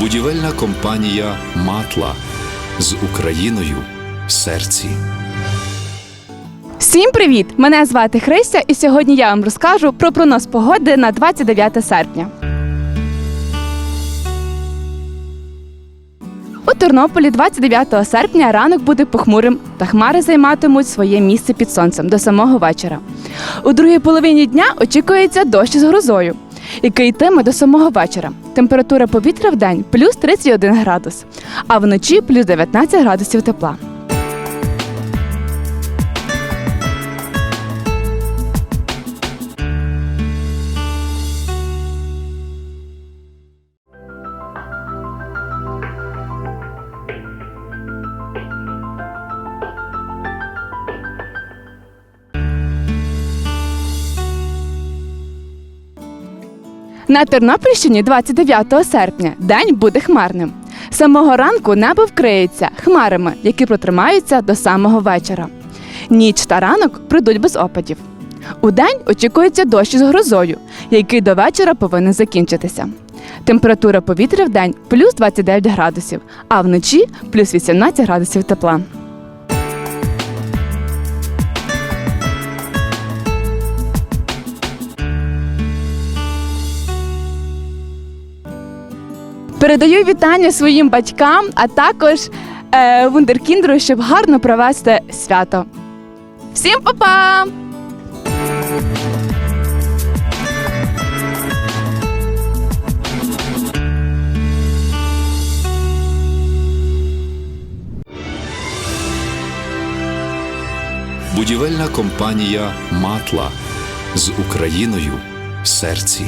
Будівельна компанія Матла з Україною в серці. Всім привіт! Мене звати Христя, і сьогодні я вам розкажу про прогноз погоди на 29 серпня. Тернополі 29 серпня ранок буде похмурим, та хмари займатимуть своє місце під сонцем до самого вечора. У другій половині дня очікується дощ з грозою, який йтиме до самого вечора. Температура повітря в день плюс 31 градус, а вночі плюс 19 градусів тепла. На Тернопільщині 29 серпня день буде хмарним. Самого ранку небо вкриється хмарами, які протримаються до самого вечора. Ніч та ранок прийдуть без опадів. У день очікується дощ з грозою, який до вечора повинен закінчитися. Температура повітря в день плюс 29 градусів, а вночі плюс 18 градусів тепла. Передаю вітання своїм батькам, а також е, вундеркіндеру, щоб гарно провести свято. Всім па-па! Будівельна компанія Матла з Україною в серці.